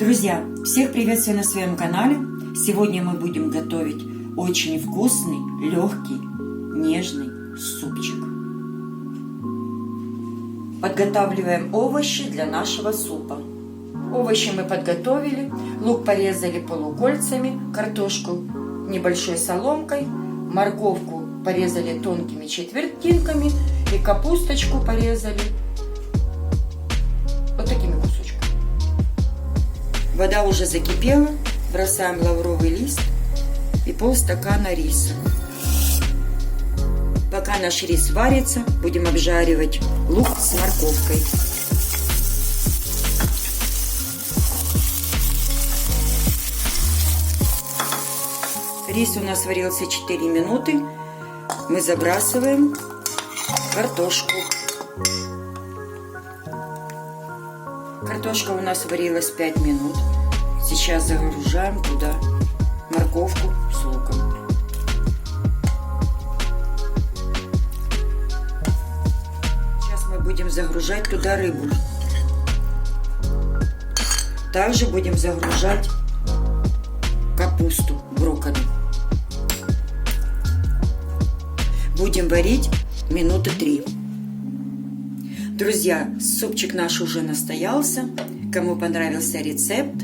Друзья, всех приветствую на своем канале. Сегодня мы будем готовить очень вкусный, легкий, нежный супчик. Подготавливаем овощи для нашего супа. Овощи мы подготовили. Лук порезали полукольцами, картошку небольшой соломкой, морковку порезали тонкими четвертинками и капусточку порезали Вода уже закипела, бросаем лавровый лист и полстакана риса. Пока наш рис варится, будем обжаривать лук с морковкой. Рис у нас варился 4 минуты. Мы забрасываем картошку. Картошка у нас варилась 5 минут. Сейчас загружаем туда морковку с луком. Сейчас мы будем загружать туда рыбу. Также будем загружать капусту, брокколи. Будем варить минуты три. Друзья, супчик наш уже настоялся. Кому понравился рецепт,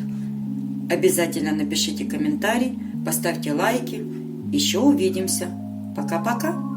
обязательно напишите комментарий, поставьте лайки. Еще увидимся. Пока-пока.